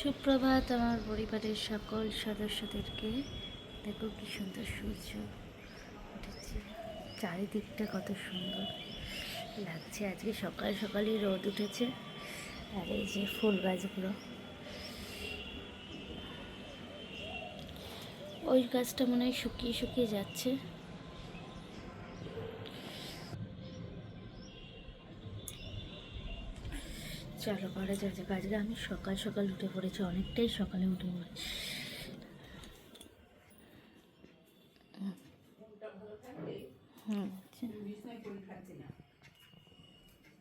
সুপ্রভাত আমার পরিবারের সকল সদস্যদেরকে। দেখো কি সুন্দর সূর্য উঠেছে। চারিদিকটা কত সুন্দর লাগছে। আজকে সকাল সকালই রোদ উঠেছে। আর এই যে ফুল গাছগুলো। ওই গাছটা মনে হয় শুকিয়ে শুকিয়ে যাচ্ছে। চলো ঘরে যা যাক আজকে আমি সকাল সকাল উঠে পড়েছি অনেকটাই সকালে উঠে পড়েছি। আচ্ছা।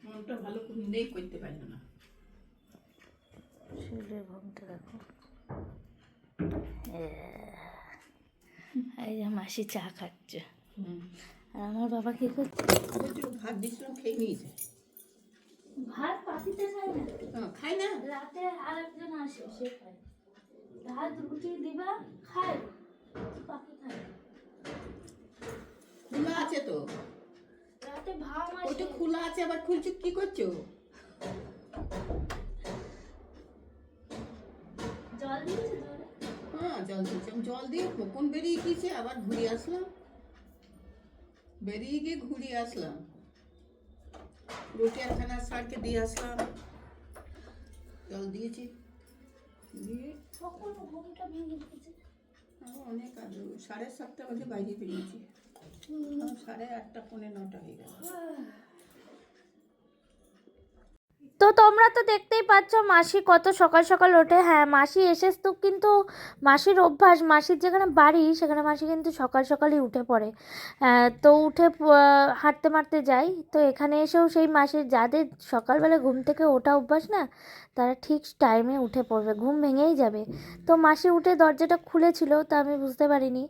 মনটা ভালো নেই করতে পারল না। ঘুমটা দেখো। এই যে মাসি চা খাচ্ছে। আর আমার বাবা কি করছে? ভাত দিয়েছিলাম খেয়ে নিয়েছে। ভাত পাখিতে খায় না? খাই না? রাতে আরেকজন আসে সে খায়। ভাত রুটি দিবা খায় পাখি খায়। খোলা আছে তো? রাতে ভাম আসে। খোলা আছে আবার খুলছো কি করছ? জল দিয়েছে জলে? হ্যাঁ জল দিয়েছি। জল দিয়ে কখন বেরিয়ে গিয়েছে আবার ঘুরে আসলাম। বেরিয়ে গিয়ে ঘুরে আসলাম। রুটি একখানা সারকে দিয়ে আসলাম। জল দিয়েছি। দিয়ে অনেক আগে সাড়ে সাতটা বাজে বাইরে বেরিয়েছি। সাড়ে আটটা পৌনে নটা হয়ে গেল। তো তোমরা তো দেখতেই পাচ্ছ মাসি কত সকাল সকাল ওঠে। হ্যাঁ মাসি এসে তো কিন্তু মাসির অভ্যাস, মাসির যেখানে বাড়ি, সেখানে মাসি কিন্তু সকাল সকালই উঠে পড়ে। তো উঠে হাঁটতে মারতে যাই। তো এখানে এসেও সেই মাসির যাদের সকালবেলা ঘুম থেকে ওঠা অভ্যাস না, তারা ঠিক টাইমে উঠে পড়বে, ঘুম ভেঙেই যাবে। তো মাসি উঠে দরজাটা খুলেছিল, তা আমি বুঝতে পারিনি।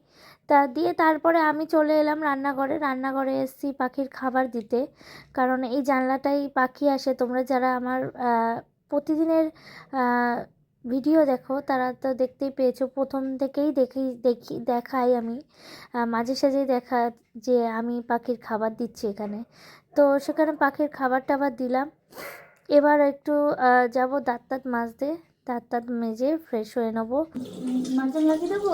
তা দিয়ে তারপরে আমি চলে এলাম রান্নাঘরে। রান্নাঘরে এসেছি পাখির খাবার দিতে। কারণ এই জানলাটাই পাখি আসে। তোমরা যারা আমার প্রতিদিনের ভিডিও দেখো, তারা তো দেখতেই পেয়েছ। প্রথম থেকেই দেখি দেখি, দেখাই আমি। মাঝে সাঝেই দেখা যে আমি পাখির খাবার দিচ্ছি এখানে। তো সেখানে পাখির খাবার টাবার দিলাম। এবার একটু যাব দাঁত তাঁত মাজতে। দাঁত তাঁত মেজে ফ্রেশ হয়ে নেব। মাঝে লাগিয়ে দেবো?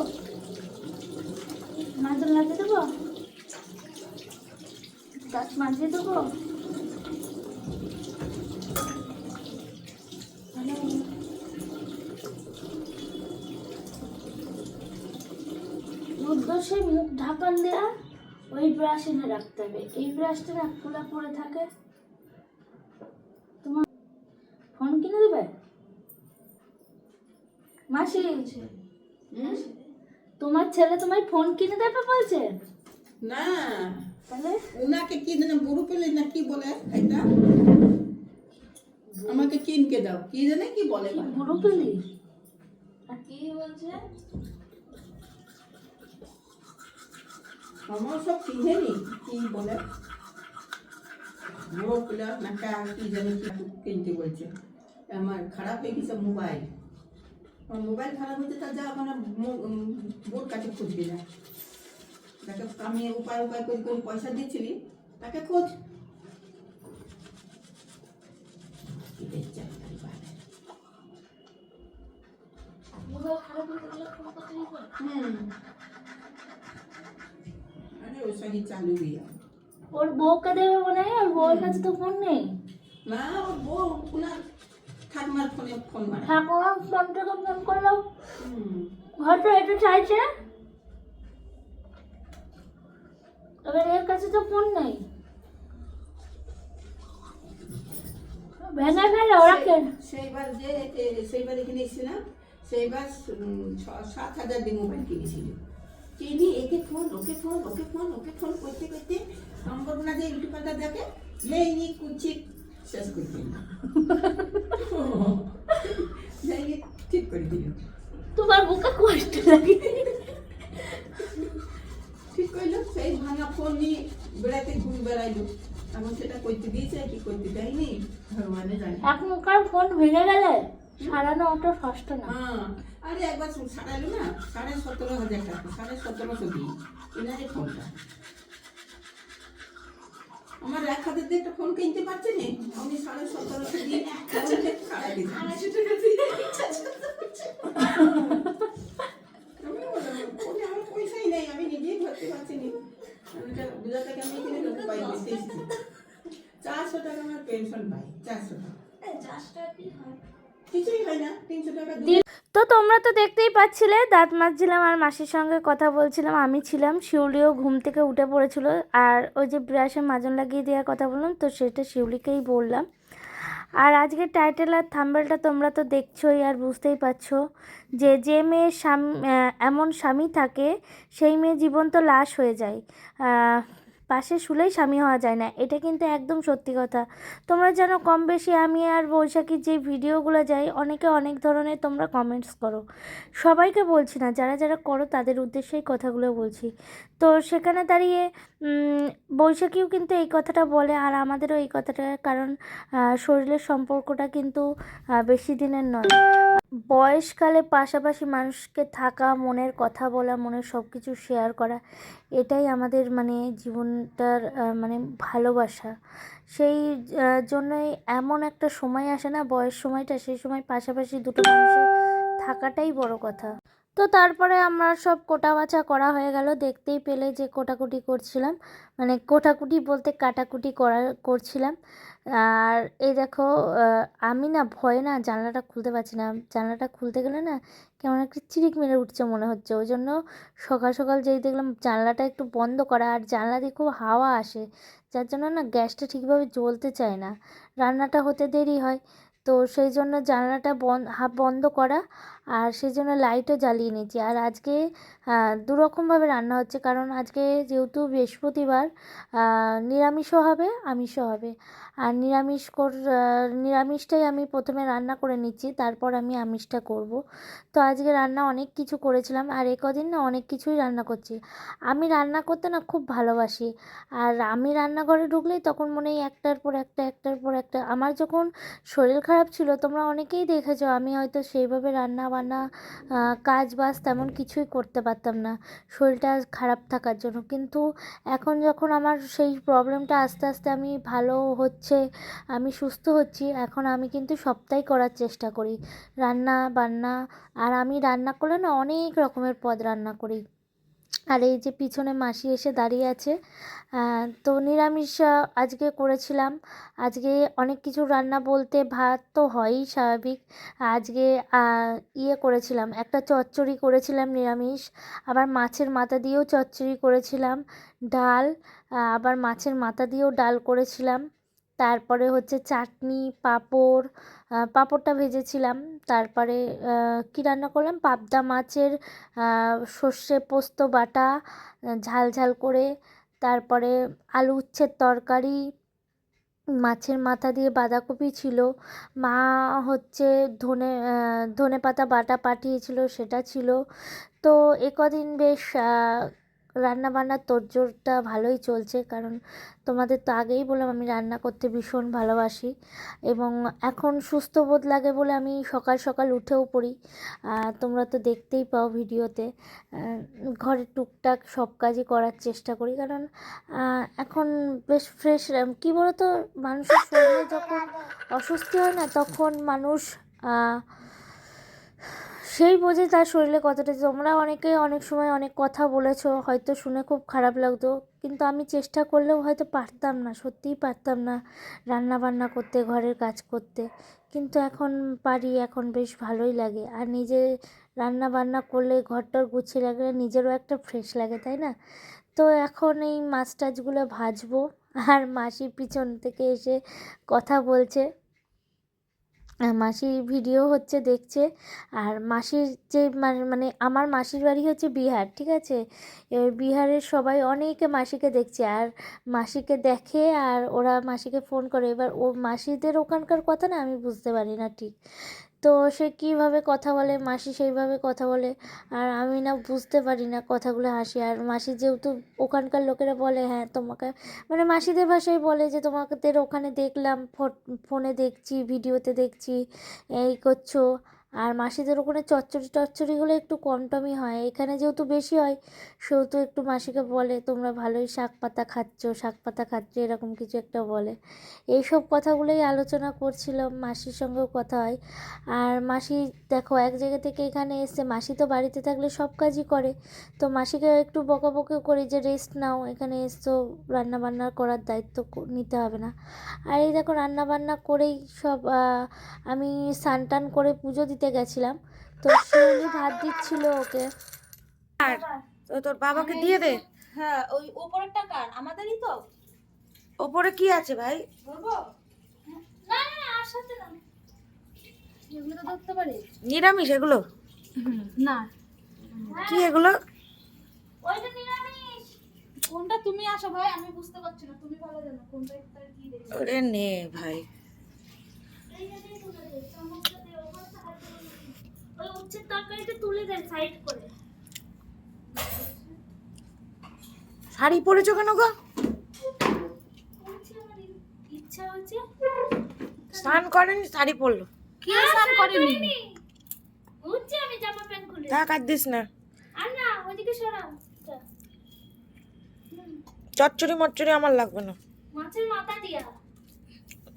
মাজন লাগিয়ে দেবো? গাছ মাঝিয়ে দেবো? উদ্দেশ্যে মুখ ঢাকান দেয়া, ওই ব্রাশ এনে রাখতে হবে। এই ব্রাশটা না খোলা পড়ে থাকে। তোমার ফোন কিনে দেবে? মাসি হুম? তোমার ছেলে তোমায় ফোন কিনে দেবে বলছে? না। তাহলে? ওনাকে কি জানে বুড়ো পেলে না কি বলে এটা আমাকে কিনকে দাও কি জানে কি বলে বুড়ো পেলি? আর কি বলছে? আমার সব কিনে নি কি বলে? বুড়ো পেলে না কা কি জানে কি কিনতে বলছে। আমার খারাপ হয়ে গেছে মোবাইল। আমার মোবাইল খারাপ হয়েছে তা যা মানে মো- কাছে খুঁজবি না। তাকে আমি উপায় উপায় করে করে পয়সা দিচ্ছিলি তাকে খোঁজ। ওর বউকে দেবে মনে হয় ওর বউয়ের কাছে তো ফোন নেই। না ওর বউ ঠাকুমার ফোনে ফোন মারে। ঠাকুমা ফোন থেকে ফোন করল। হুম। হয়তো এটা চাইছে? এবার এর কাছে তো ফোন নেই। ভেঙে ফেলে ওরা কেন? সেইবার যে সেইবার এখানে এসেছিলাম সেইবার ছ- সাত হাজার দিয়ে মোবাইল কিনেছিল। কিনি একে ফোন ওকে ফোন ওকে ফোন ওকে ফোন করতে করতে নম্বর না যে ইউটিউব পাল্টা দেখে নেই নি কুচি শেষ করে দিল। ঠিক করে দিল। তোমার বুকে কষ্ট লাগে। ঠিক সেই ভাঙা ফোন নিয়ে বেড়াতে ঘুরে বেড়াইলো। সেটা করতে দিয়েছে কি করতে দেয়নি ভগবানে জানে। এখনকার ফোন ভেঙে গেলে সারানো অত কষ্ট না? হ্যাঁ আরে একবার সারাইলো না সাড়ে সতেরো হাজার টাকা সাড়ে সতেরোশো দিই এনারে ফোনটা। আমার এক হাজার দিয়ে একটা ফোন কিনতে পারছে না? আমি সাড়ে সতেরোশো দিয়ে দিচ্ছি চারশো টাকা আমার পেনশন পাই চারশো টাকা তো তোমরা তো দেখতেই পাচ্ছিলে দাঁত মাজছিলাম আর মাসির সঙ্গে কথা বলছিলাম, আমি ছিলাম, শিউলিও ঘুম থেকে উঠে পড়েছিল, আর ওই যে ব্রাশে মাজন লাগিয়ে দেওয়ার কথা বললাম, তো সেটা শিউলিকেই বললাম। আর আজকে টাইটেল আর থাম্বেলটা তোমরা তো দেখছোই আর বুঝতেই পারছ যে যে মেয়ের স্বামী এমন স্বামী থাকে, সেই মেয়ে জীবন তো লাশ হয়ে যায়। পাশে শুলেই স্বামী হওয়া যায় না, এটা কিন্তু একদম সত্যি কথা। তোমরা যেন কম বেশি আমি আর বৈশাখীর যে ভিডিওগুলো যাই, অনেকে অনেক ধরনের তোমরা কমেন্টস করো। সবাইকে বলছি না, যারা যারা করো তাদের উদ্দেশ্যেই কথাগুলো বলছি। তো সেখানে দাঁড়িয়ে বৈশাখীও কিন্তু এই কথাটা বলে আর আমাদেরও এই কথাটা, কারণ শরীরের সম্পর্কটা কিন্তু বেশি দিনের নয়। বয়সকালে পাশাপাশি মানুষকে থাকা, মনের কথা বলা, মনের সব কিছু শেয়ার করা, এটাই আমাদের মানে জীবনটার মানে ভালোবাসা। সেই জন্যই এমন একটা সময় আসে না, বয়স সময়টা, সেই সময় পাশাপাশি দুটো মানুষের থাকাটাই বড় কথা। তো তারপরে আমরা সব কোটা বাছা করা হয়ে গেল। দেখতেই পেলে যে কোটাকুটি করছিলাম। মানে কোটাকুটি বলতে কাটাকুটি করা, করছিলাম। আর এই দেখো আমি না ভয়ে না জানলাটা খুলতে পারছি না। জানলাটা খুলতে গেলে না কেমন একটা চিরিক মেরে উঠছে মনে হচ্ছে। ওই জন্য সকাল সকাল যেই দেখলাম জানলাটা একটু বন্ধ করা আর জানলা দিয়ে খুব হাওয়া আসে, যার জন্য না গ্যাসটা ঠিকভাবে জ্বলতে চায় না। রান্নাটা হতে দেরি হয়। তো সেই জন্য জানলাটা বন হাফ বন্ধ করা আর সেই জন্য লাইটও জ্বালিয়ে নিয়েছি। আর আজকে দুরকমভাবে রান্না হচ্ছে কারণ আজকে যেহেতু বৃহস্পতিবার নিরামিষও হবে, আমিষও হবে। আর নিরামিষ কর নিরামিষটাই আমি প্রথমে রান্না করে নিচ্ছি, তারপর আমি আমিষটা করব। তো আজকে রান্না অনেক কিছু করেছিলাম, আর এ কদিন না অনেক কিছুই রান্না করছি। আমি রান্না করতে না খুব ভালোবাসি, আর আমি রান্নাঘরে ঢুকলেই তখন মনে হয় একটার পর একটা, একটার পর একটা। আমার যখন শরীর খারাপ ছিল, তোমরা অনেকেই দেখেছ, আমি হয়তো সেইভাবে রান্না বান্না আহ, কাজ বাজ তেমন কিছুই করতে পারতাম না। শরীরটা খারাপ থাকার জন্য। কিন্তু এখন যখন আমার সেই প্রবলেমটা আস্তে আস্তে আমি ভালো হচ্ছে আমি সুস্থ হচ্ছি এখন আমি কিন্তু সবটাই করার চেষ্টা করি। রান্না বান্না আর আমি রান্না করলে না অনেক রকমের পদ রান্না করি। আর এই যে পিছনে মাসি এসে দাঁড়িয়ে আছে তো নিরামিষ আজকে করেছিলাম। আজকে অনেক কিছু রান্না বলতে ভাত তো হয়ই স্বাভাবিক। আজকে ইয়ে করেছিলাম, একটা চচ্চড়ি করেছিলাম নিরামিষ। আবার মাছের মাথা দিয়েও চচ্চড়ি করেছিলাম। ডাল আবার মাছের মাথা দিয়েও ডাল করেছিলাম। তারপরে হচ্ছে চাটনি, পাঁপড় পাঁপড়টা ভেজেছিলাম। তারপরে কী রান্না করলাম? পাবদা মাছের সর্ষে পোস্ত বাটা ঝাল ঝাল করে। তারপরে আলু উচ্ছের তরকারি, মাছের মাথা দিয়ে বাঁধাকপি ছিল। মা হচ্ছে ধনে ধনে পাতা বাটা পাঠিয়েছিল, সেটা ছিল। তো এ কদিন বেশ রান্না বান্নার তোড়জোড়টা ভালোই চলছে। কারণ তোমাদের তো আগেই বললাম আমি রান্না করতে ভীষণ ভালোবাসি এবং এখন সুস্থ বোধ লাগে বলে আমি সকাল সকাল উঠেও পড়ি। তোমরা তো দেখতেই পাও ভিডিওতে। ঘরের টুকটাক সব কাজই করার চেষ্টা করি। কারণ এখন বেশ ফ্রেশ কী বলতো, মানুষের শরীরে যখন অস্বস্তি হয় না, তখন মানুষ সেই বোঝে তার শরীরে কতটা তোমরা অনেকে অনেক সময় অনেক কথা বলেছ, হয়তো শুনে খুব খারাপ লাগতো, কিন্তু আমি চেষ্টা করলেও হয়তো পারতাম না, সত্যিই পারতাম না রান্না বান্না করতে, ঘরের কাজ করতে। কিন্তু এখন পারি, এখন বেশ ভালোই লাগে। আর নিজে রান্না বান্না করলে ঘরটর গুছিয়ে রাখলে নিজেরও একটা ফ্রেশ লাগে, তাই না? তো এখন এই মাছ টাছগুলো ভাজবো, আর মাসি পিছন থেকে এসে কথা বলছে। আর মাসি ভিডিও হচ্ছে দেখছে। আর মাসির যে মানে মানে আমার মাসির বাড়ি হচ্ছে বিহার, ঠিক আছে? এবার বিহারের সবাই অনেকে মাসিকে দেখছে। আর মাসিকে দেখে আর ওরা মাসিকে ফোন করে। এবার ও, মাসিদের ওখানকার কথা না আমি বুঝতে পারি না ঠিক। তো সে কীভাবে কথা বলে? মাসি সেইভাবে কথা বলে। আর আমি না বুঝতে পারি না কথাগুলো হাসি। আর মাসি যেহেতু ওখানকার লোকেরা বলে হ্যাঁ তোমাকে মানে মাসিদের ভাষায় বলে যে, তোমাদের ওখানে দেখলাম ফোনে দেখছি, ভিডিওতে দেখছি, এই করছ। আর মাসিদের ওখানে চচ্চড়ি টচ্চড়িগুলো একটু কম টমই হয়, এখানে যেহেতু বেশি হয়, সেহেতু একটু মাসিকে বলে, তোমরা ভালোই শাক পাতা খাচ্ছ, শাক পাতা খাচ্ছ, এরকম কিছু একটা বলে। এইসব কথাগুলোই আলোচনা করছিলাম, মাসির সঙ্গেও কথা হয়। আর মাসি, দেখো, এক জায়গা থেকে এখানে এসে, মাসি তো বাড়িতে থাকলে সব কাজই করে। তো মাসিকে একটু বকাবকি করি যে, রেস্ট নাও, এখানে এসছো রান্না বান্না করার দায়িত্ব নিতে হবে না। আর এই দেখো রান্না বান্না করেই সব আমি স্নান টান করে পুজো দিতে গেছিলাম। তো শিউলি ভাত দিচ্ছিল ওকে। আর তো তোর বাবাকে দিয়ে দে। হ্যাঁ ওই ওপরের টাকা আমাদেরই তো। ওপরে কি আছে ভাই? না না আর সাথে না। এগুলো তো ধরতে পারি নিরামিষ এগুলো? না। কি এগুলো? ওইটা নিরামিষ। কোনটা তুমি আসো ভাই আমি বুঝতে পারছি না। তুমি ভালো জানো কোনটা কি দেখি ওরে নে ভাই। এইখানেই তুলে দে চামচটা দে ওখানে তো হাত দিয়ে দিবি। ওই উচ্ছের তরকারিটা তুলে দেন সাইড করে। শাড়ি পরেছো কেন গো? ইচ্ছা হচ্ছে। স্নান করেনি শাড়ি পরলো। কি স্নান করেনি? উঠছে আমি জামা প্যান্ট খুলে থাক আর দিস না। আর না ওইদিকে সরাও চচ্চড়ি মচ্চড়ি আমার লাগবে না। মাছের মাথা দিয়া।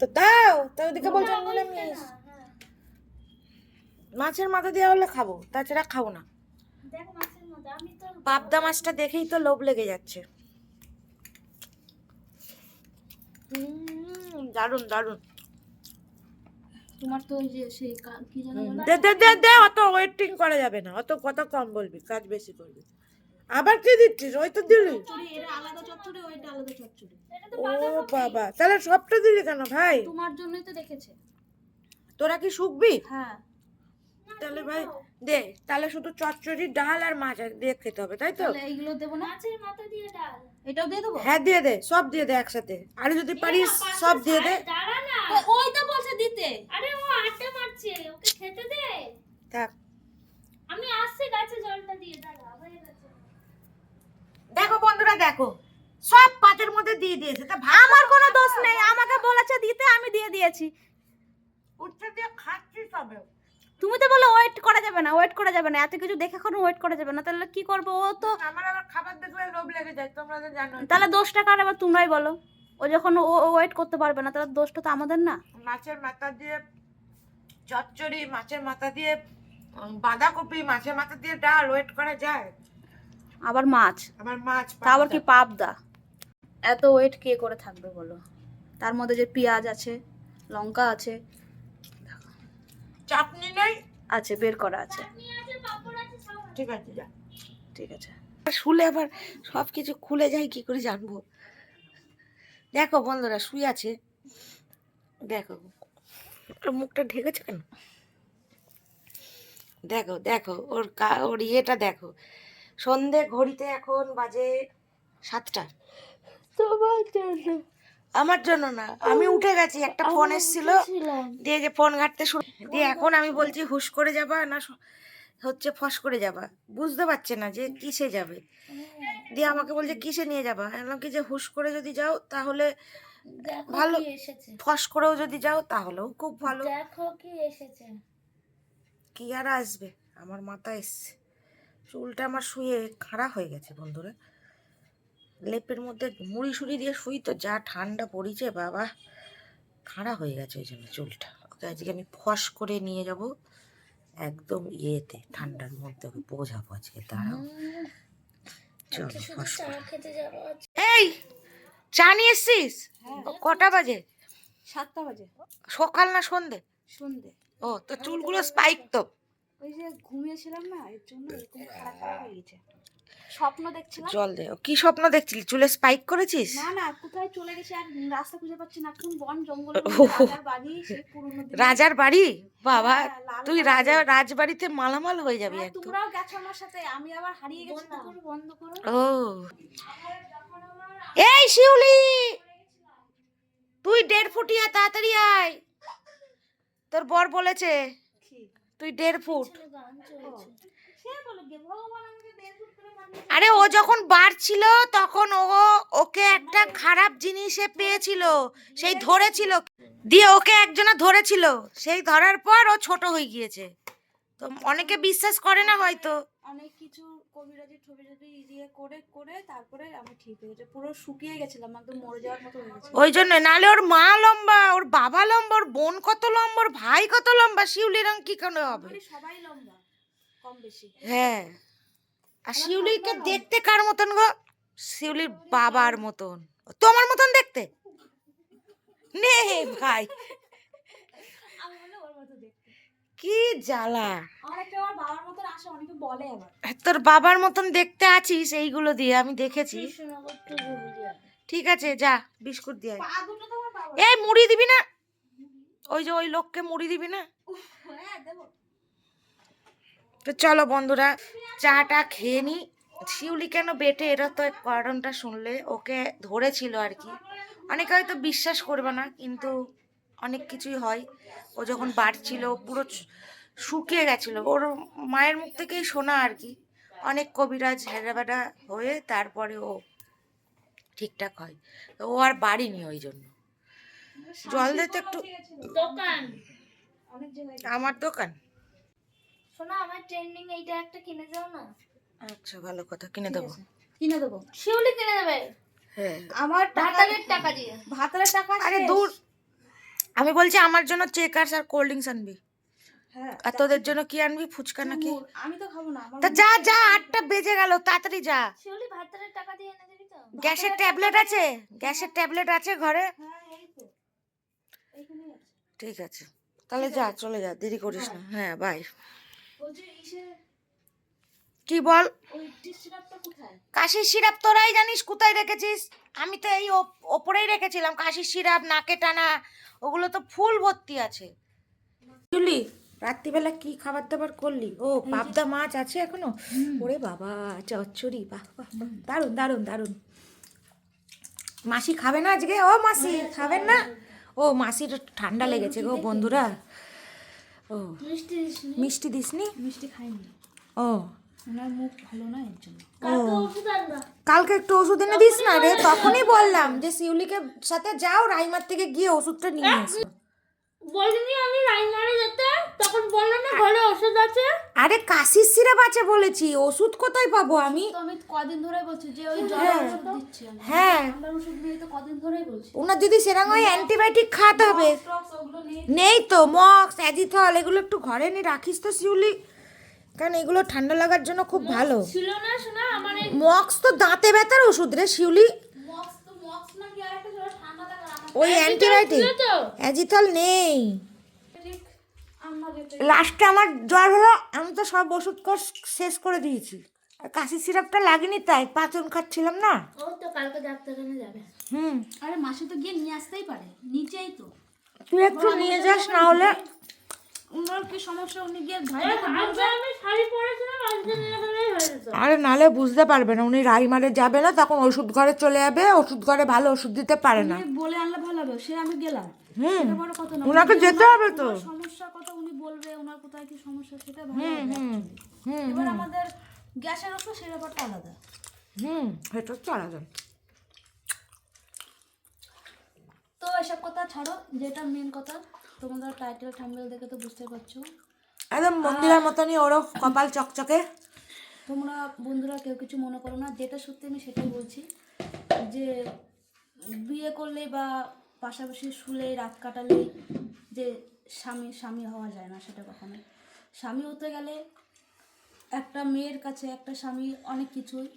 তো দাও তো ওদিকে বলছো। মাছের মাথা দেওয়া হলে খাব তাছাড়া খাব না। দেখ মাছের মাথা আমি তো পাবদা মাছটা দেখেই তো লোভ লেগে যাচ্ছে। দারুণ দারুণ। তোমার তো যে সেই কি দে দে দে দে অত ওয়েটিং করা যাবে না অত কত কম বলবি কাজ বেশি করবি। আবার কি দিচ্ছিস? ওই তো দিলি। চচ্চড়ি এটা আলাদা চচ্চড়ি ওইটা আলাদা চচ্চড়ি। এটা তো ও বাবা তাহলে সবটা দিলি কেন ভাই? তোমার জন্যই তো দেখেছে। তোরা কি শুকবি? হ্যাঁ। তাহলে ভাই দে তাহলে শুধু চচ্চড়ি ডাল আর মাছ দিয়ে খেতে হবে তাই তো? তাহলে এইগুলো দেবো না? মাছের মাথা দিয়ে ডাল। এটাও দিয়ে দেবো? হ্যাঁ দিয়ে দে সব দিয়ে দে একসাথে। আর যদি পারিস সব দিয়ে দে। দাঁড়া না। ওই তো বলছে দিতে। আরে ও আড্ডা মারছে ওকে খেতে দে। থাক। আমি আসছি গাছে জলটা দিয়ে দাঁড়া দেখো বন্ধুরা দেখো। সব পাতের মধ্যে দিয়ে দিয়েছে। তা আমার কোনো দোষ নেই। আমাকে বলেছে দিতে আমি দিয়ে দিয়েছি। উঠতে দিয়ে খাচ্ছি সবে তুমি তো বলো ওয়েট করা যাবে না ওয়েট করা যাবে না এত কিছু দেখে কোনো ওয়েট করা যাবে না তাহলে কি করব ও তো? আমার আবার খাবার দেখলে লোভ লেগে যায় তোমরা তো জানো তাহলে দোষটা কার? আবার তোমরাই বলো। ও যখন ও ওয়েট করতে পারবে না তাহলে দোষটা তো আমাদের না? মাছের মাথা দিয়ে চচ্চড়ি মাছের মাথা দিয়ে বাঁধাকপি মাছের মাথা দিয়ে ডাল ওয়েট করা যায়। আবার মাছ। আবার মাছ তা আবার কি পাবদা। এত ওয়েট কে করে থাকবে বলো? তার মধ্যে যে পেঁয়াজ আছে লঙ্কা আছে চাটনি নেই? আছে বের করা আছে। ঠিক আছে যা। ঠিক আছে। শুলে আবার সব কিছু খুলে যায় কি করে জানব? দেখো বন্ধুরা শুয়ে আছে। দেখো। মুখটা ঢেকেছে কেন? দেখো দেখো ওর কা- ওর ইয়েটা দেখো। সন্ধে ঘড়িতে এখন বাজে সাতটা। তোমার জন্য আমার জন্য না। আমি উঠে গেছি একটা ফোন এসেছিল। দিয়ে যে ফোন ঘাটতে শুরু দিয়ে এখন আমি বলছি হুশ করে যাবা না হচ্ছে ফস করে যাবা। বুঝতে পারছে না যে কিসে যাবে। দিয়ে আমাকে বলছে কিসে নিয়ে যাবা? বললাম কি যে হুশ করে যদি যাও তাহলে ভালো। ফস করেও যদি যাও তাহলেও খুব ভালো। দেখো কি এসেছে। কি আর আসবে? আমার মাথা এসছে। চুলটা আমার শুয়ে খাড়া হয়ে গেছে বন্ধুরা। লেপের মধ্যে মুড়ি সুড়ি দিয়ে শুই তো যা ঠান্ডা পড়েছে বাবা। খাড়া হয়ে গেছে ওই জন্য চুলটা। ওকে আজকে আমি ফস করে নিয়ে যাব একদম ইয়েতে ঠান্ডার মধ্যে ওকে বোঝাবো আজকে। দাঁড়াও। চলো ফস এই চা নিয়ে এসছিস? ও, কটা বাজে? সাতটা বাজে। সকাল না সন্ধে? সন্ধে। ও তো চুলগুলো স্পাইক তো। ওই যে ঘুমিয়েছিলাম না এর জন্য এরকম খারাপ হয়ে গেছে। স্বপ্ন দেখছিলাম। জল দে। কি স্বপ্ন দেখছিলি? চুলে স্পাইক করেছিস? না না কোথায় চলে গেছি আর রাস্তা খুঁজে পাচ্ছি না। কোন বন জঙ্গল বাড়ি পুরনো রাজার বাড়ি? বাবা হ্যাঁ, তুই রাজা রাজবাড়িতে মালামাল হয়ে যাবি হ্যাঁ, একদম। তোমরাও গেছো আমার সাথে আমি আবার হারিয়ে গেছি বন্ধ না করো বন্ধ করো। ও। এই শিউলি! তুই দেড় ফুটিয়া তাড়াতাড়ি আয়। তোর বর বলেছে তুই দেড় ফুট। আরে ও যখন বাড়ছিল তখন ও ওকে একটা খারাপ জিনিসে পেয়েছিল। সেই ধরেছিল। দিয়ে ওকে একজনা ধরেছিল। সেই ধরার পর ও ছোট হয়ে গিয়েছে। তো অনেকে বিশ্বাস করে না হয়তো। অনেক কিছু কবিরাজি টবিরাজি দিয়ে করে করে তারপরে আমি ঠিক হয়েছে পুরো শুকিয়ে গেছিলাম একদম মরে যাওয়ার মতো হয়ে গেছে ওই জন্য নালে ওর মা লম্বা ওর বাবা লম্বা ওর বোন কত লম্বা ওর ভাই কত লম্বা শিউলি রং কি করে হবে? সবাই লম্বা। হ্যাঁ। আর শিউলিকে দেখতে কার মতন গো? শিউলির বাবার মতন। তোমার মতন দেখতে? নে ভাই। কি জ্বালা। তোর বাবার মতন দেখতে আছিস এইগুলো দিয়ে আমি দেখেছি। ঠিক আছে যা বিস্কুট দিয়ে এই মুড়ি দিবি না? ওই যে ওই লোককে মুড়ি দিবি না? হ্যাঁ দেবো। তো চলো বন্ধুরা চাটা খেয়ে নি। শিউলি কেন বেটে? এরা তো কারণটা শুনলে ওকে ধরেছিল আর কি। অনেকে হয়তো বিশ্বাস করবে না কিন্তু অনেক কিছুই হয়। ও যখন বাড়ছিল পুরো শুকিয়ে গেছিল। ওর মায়ের মুখ থেকেই শোনা আর কি। অনেক কবিরাজ হেরাবেটা হয়ে তারপরে ও ঠিকঠাক হয়। তো ও আর বাড়িনি ওই জন্য। জল দিতে একটু। আমার দোকান? শোনা আমার ট্রেন্ডিং এইটা একটা কিনে দাও না। আচ্ছা ভালো কথা কিনে দেবো। কিনে দেবো। শিউলি কিনে দেবে? হ্যাঁ। আমার ভাতালের টাকা দিয়ে। ভাতারের টাকা আরে দূর। আমি বলছি আমার জন্য চেকার্স আর কোল্ড ড্রিঙ্কস আনবি। হ্যাঁ আর তোদের জন্য কি আনবি ফুচকা নাকি? আমি তো খাব না তা যা যা আটটা বেজে গেল তাড়াতাড়ি যা। শিউলি ভাতালের টাকা দিয়ে এনে দিবি তো? গ্যাসের ট্যাবলেট আছে গ্যাসের ট্যাবলেট আছে ঘরে। হ্যাঁ এই তো। এইখানেই আছে। ঠিক আছে। তাহলে যা চলে যা দেরি করিস না। হ্যাঁ বাই কি বল? ওই টি সিরাপটা কোথায়? কাশির সিরাপ তোরাই জানিস কোথায় রেখেছিস? আমি তো এই ওপ- ওপরেই রেখেছিলাম কাশির সিরাপ নাকে টানা ওগুলো তো ফুল ভর্তি আছে। জুলি রাত্রিবেলা কি খাবার দাবার করলি? ও পাবদা মাছ আছে এখনও? ওরে বাবা চচ্চড়ি বাহ বাহ বাহ। দারুণ দারুণ দারুণ মাসি খাবে না আজকে? ও মাসি খাবেন না? ও মাসির ঠান্ডা লেগেছে গো বন্ধুরা। ও। মিষ্টি দিসনি? মিষ্টি দিসনি? মিষ্টি খাইনি। ও। ওনার মুখ ভালো না এর জন্য। কালকে একটু ওষুধ এনে দিস না রে তখনই বললাম যে শিউলিকে সাথে যাও রাইমার থেকে গিয়ে ওষুধটা নিয়ে এসো বলিনি আমি রাইমারে যেতে। তখন বলল না ঘরে ওষুধ আছে। আরে কাশির সিরাপ আছে বলেছি ওষুধ কোথায় পাবো আমি? আমি কদিন ধরে বলছি যে ওই জ্বরের ওষুধ দিচ্ছি হ্যাঁ। ওষুধ নিয়ে তো কদিন ধরেই বলছি। ওনার যদি সেরকম ওই অ্যান্টিবায়োটিক খাওয়াতে হবে। নেই তো মক্স অ্যাজিথল এগুলো একটু ঘরে নিয়ে রাখিস তো শিউলি। কারণ এগুলো ঠান্ডা লাগার জন্য খুব ভালো। ছিল না শোনা আমার মক্স তো দাঁতে ব্যথার ওষুধ রে শিউলি মক্স তো মক্স না কি আরেকটা জ্বর ঠান্ডা লাগা আমার ওই অ্যান্টিবায়োটিক অ্যাজিথল নেই। লাস্টে আমার জ্বর হলো আমি তো সব ওষুধ কোর্স শেষ করে দিয়েছি। আর কাশি সিরাপটা লাগেনি তাই পাচন খাচ্ছিলাম না। ও তো কালকে ডাক্তারখানে যাবে। হুম। আরে মাসে তো গিয়ে নিয়ে আসতেই পারে নিচেই তো। তুই একটু নিয়ে যাস না হলে ওনার কি সমস্যা? উনি গিয়ে আমি শাড়ি পরেছিলাম হয়ে আরে নালে বুঝতে পারবে না উনি রাইমারে যাবে না তখন ওষুধ ঘরে চলে যাবে ওষুধ ঘরে ভালো ওষুধ দিতে পারে না। বলে আনলে ভালো হবে সে আমি গেলাম। হুম এটা বড় কথা না ওনাকে যেতে হবে তো। সমস্যা কথা উনি বলবে ওনার কোথায় কি সমস্যা সেটা ভালো হবে হুম হুম এবার আমাদের গ্যাসের ওষুধ সে ব্যাপারটা আলাদা। হুম সেটা তো আলাদা। তো এসব কথা ছাড়ো যেটা মেন কথা তোমাদের টাইটেল থাম্বনেল দেখে তো বুঝতে পারছ। একদম মন্দিরের মতনই ওরও কপাল চকচকে। তোমরা বন্ধুরা কেউ কিছু মনে করো না যেটা সত্যি আমি সেটাই বলছি যে বিয়ে করলে বা পাশাপাশি শুলে রাত কাটালে যে স্বামী স্বামী হওয়া যায় না সেটা কখনো। স্বামী হতে গেলে একটা মেয়ের কাছে একটা স্বামী অনেক কিছুই।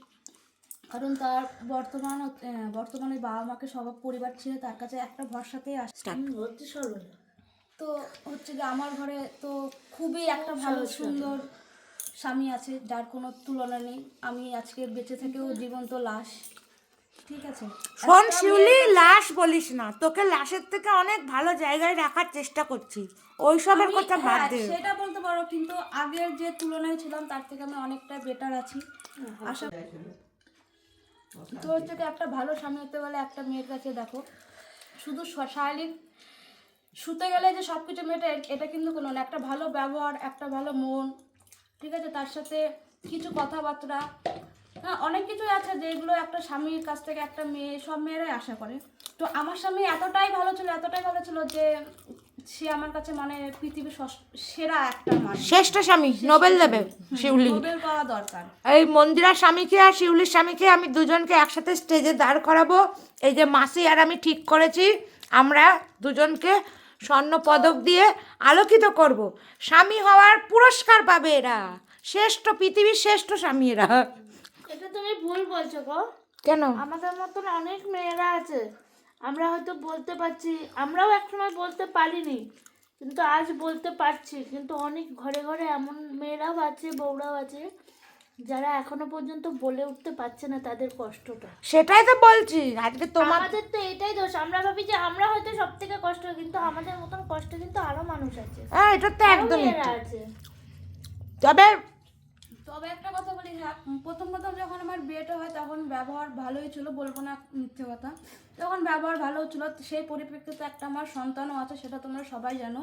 কারণ তার বর্তমান বর্তমানে বাবা মাকে সব পরিবার ছেড়ে তার কাছে একটা ভরসাতেই আসছে হচ্ছে সরল তো হচ্ছে যে আমার ঘরে তো খুবই একটা ভালো সুন্দর স্বামী আছে যার কোনো তুলনা নেই। আমি আজকে বেঁচে থেকেও জীবন্ত লাশ। ঠিক আছে? শোন শিউলি লাশ বলিস না। তোকে লাশের থেকে অনেক ভালো জায়গায় রাখার চেষ্টা করছি। ওইসবের কথা বাদ হ্যাঁ, দে। সেটা বলতে পারো কিন্তু আগের যে তুলনায় ছিলাম তার থেকে আমি অনেকটা বেটার আছি। আশা তো হচ্ছে কি একটা ভালো স্বামী হতে গেলে একটা মেয়ের কাছে দেখো। শুধু শারীরিক শুতে গেলে যে সব কিছু মেটে এটা কিন্তু কোনো না। একটা ভালো ব্যবহার একটা ভালো মন ঠিক আছে? তার সাথে কিছু কথাবার্তা হ্যাঁ অনেক কিছু আছে যেগুলো একটা স্বামীর কাছ থেকে একটা মেয়ে সব মেয়েরাই আশা করে। তো আমার স্বামী এতটাই ভালো ছিল এতটাই ভালো ছিল যে সে আমার কাছে মানে পৃথিবীর সেরা একটা মানুষ। শ্রেষ্ঠ স্বামী নোবেল দেবে শিউলি। নোবেল পাওয়া দরকার। এই মন্দিরার স্বামীকে আর শিউলির স্বামীকে আমি দুজনকে একসাথে স্টেজে দাঁড় করাবো। এই যে মাসি আর আমি ঠিক করেছি আমরা দুজনকে স্বর্ণ পদক দিয়ে আলোকিত করব। স্বামী হওয়ার পুরস্কার পাবে এরা। শ্রেষ্ঠ পৃথিবীর শ্রেষ্ঠ স্বামী এরা। এটা তুমি ভুল বলছো গো। কেন? আমাদের মতন অনেক মেয়েরা আছে। আমরা হয়তো বলতে পারছি আমরাও একসময় বলতে পারিনি কিন্তু আজ বলতে পারছি। কিন্তু অনেক ঘরে ঘরে এমন মেয়েরাও আছে বউরাও আছে যারা এখনও পর্যন্ত বলে উঠতে পারছে না তাদের কষ্টটা। সেটাই তো বলছি আজকে তোমার আমাদের তো এটাই দোষ আমরা ভাবি যে আমরা হয়তো সব থেকে কষ্ট কিন্তু আমাদের মতন কষ্ট কিন্তু আরও মানুষ আছে। হ্যাঁ এটা তো আরও একদমই মেয়েরা ঠিক। আছে। তবে তবে একটা কথা বলি হ্যাঁ প্রথম প্রথম যখন আমার বিয়েটা হয় তখন ব্যবহার ভালোই ছিল বলব না মিথ্যে কথা। তখন ব্যবহার ভালো ছিল সেই পরিপ্রেক্ষিতে একটা আমার সন্তানও আছে সেটা তোমরা সবাই জানো।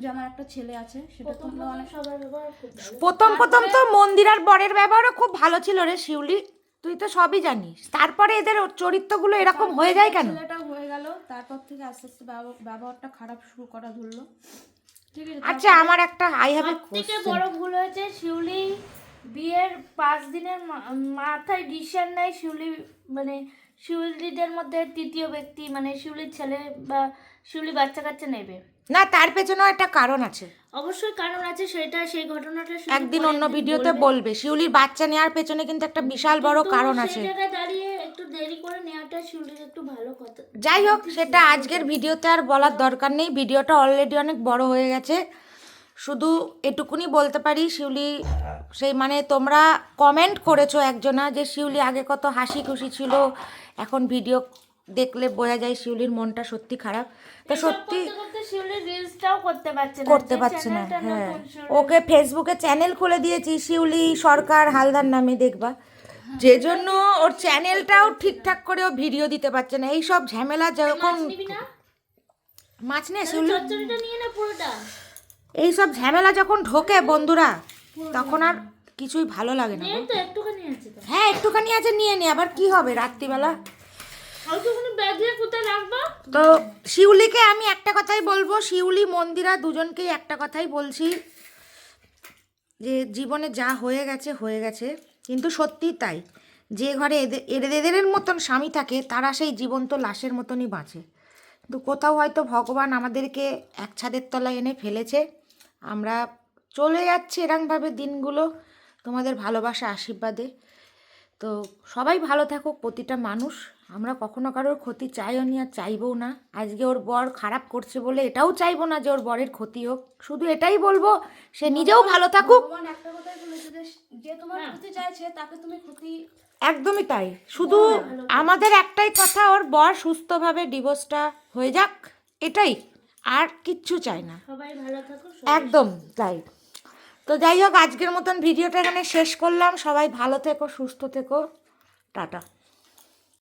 যে আমার একটা ছেলে আছে সেটা তোমরা অনেক সবার ব্যবহার প্রথম প্রথম তো মন্দিরার বরের ব্যবহারও খুব ভালো ছিল রে শিউলি। তুই তো সবই জানিস। তারপরে এদের চরিত্রগুলো এরকম হয়ে যায় কেন? ছেলেটা হয়ে গেল তারপর থেকে আস্তে আস্তে ব্যবহারটা খারাপ শুরু করা ধরলো। আচ্ছা আমার একটা আই হ্যাভ এ থেকে বড় ভুল হয়েছে শিউলি বিয়ের পাঁচ দিনের মাথায় ডিসিশন নেয় শিউলি মানে শিউলিদের মধ্যে তৃতীয় ব্যক্তি মানে শিউলির ছেলে বা শিউলি বাচ্চা কাচ্চা নেবে। না তার পেছনেও একটা কারণ আছে। অবশ্যই কারণ আছে সেটা সেই ঘটনাটা একদিন অন্য ভিডিওতে বলবে। শিউলির বাচ্চা নেওয়ার পেছনে কিন্তু একটা বিশাল বড় কারণ আছে। দাঁড়িয়ে একটু দেরি করে নেওয়াটা শিউলির একটু ভালো কথা। যাই হোক সেটা আজকের ভিডিওতে আর বলার দরকার নেই। ভিডিওটা অলরেডি অনেক বড় হয়ে গেছে। শুধু এটুকুনি বলতে পারি শিউলি সেই মানে তোমরা কমেন্ট করেছ একজনা যে শিউলি আগে কত হাসি খুশি ছিল এখন ভিডিও দেখলে বোঝা যায় শিউলির মনটা সত্যি খারাপ। তো সত্যি করতে পারছে না। হ্যাঁ। ওকে ফেসবুকে চ্যানেল খুলে দিয়েছি শিউলি সরকার হালদার নামে দেখবা। যে জন্য ওর চ্যানেলটাও ঠিকঠাক করে ও ভিডিও দিতে পারছে না। এই সব ঝামেলা যখন মাছ না শিউলি। এই সব ঝামেলা যখন ঢোকে বন্ধুরা তখন আর কিছুই ভালো লাগে না হ্যাঁ একটুখানি আছে নিয়ে নি। আবার কি হবে? রাত্রিবেলা তো শিউলিকে আমি একটা কথাই বলব, শিউলি, মন্দিরা দুজনকেই একটা কথাই বলছি, যে জীবনে যা হয়ে গেছে হয়ে গেছে। কিন্তু সত্যি তাই, যে ঘরে এদের এদের- মতন স্বামী থাকে, তারা সেই জীবন্ত লাশের মতনই বাঁচে। কিন্তু কোথাও হয়তো ভগবান আমাদেরকে এক ছাদের তলায় এনে ফেলেছে। আমরা চলে যাচ্ছি এরমভাবে দিনগুলো, তোমাদের ভালোবাসা, আশীর্বাদে। তো সবাই ভালো থাকুক, প্রতিটা মানুষ। আমরা কখনো কারোর ক্ষতি চাইও নি আর চাইবও না। আজকে ওর বর খারাপ করছে বলে এটাও চাইব না যে ওর বরের ক্ষতি হোক। শুধু এটাই বলব সে নিজেও ভালো থাকুক। ভগবান একটা কথাই বলেছে যে যে তোমার ক্ষতি চাইছে তাকে তুমি ক্ষতি একদমই তাই। শুধু আমাদের একটাই কথা ওর বর সুস্থভাবে ডিভোর্সটা হয়ে যাক এটাই। আর কিচ্ছু চাই না। সবাই ভালো থাকো একদম তাই। তো যাই হোক আজকের মতন ভিডিওটা এখানে শেষ করলাম। সবাই ভালো থেকো সুস্থ থেকো। টাটা।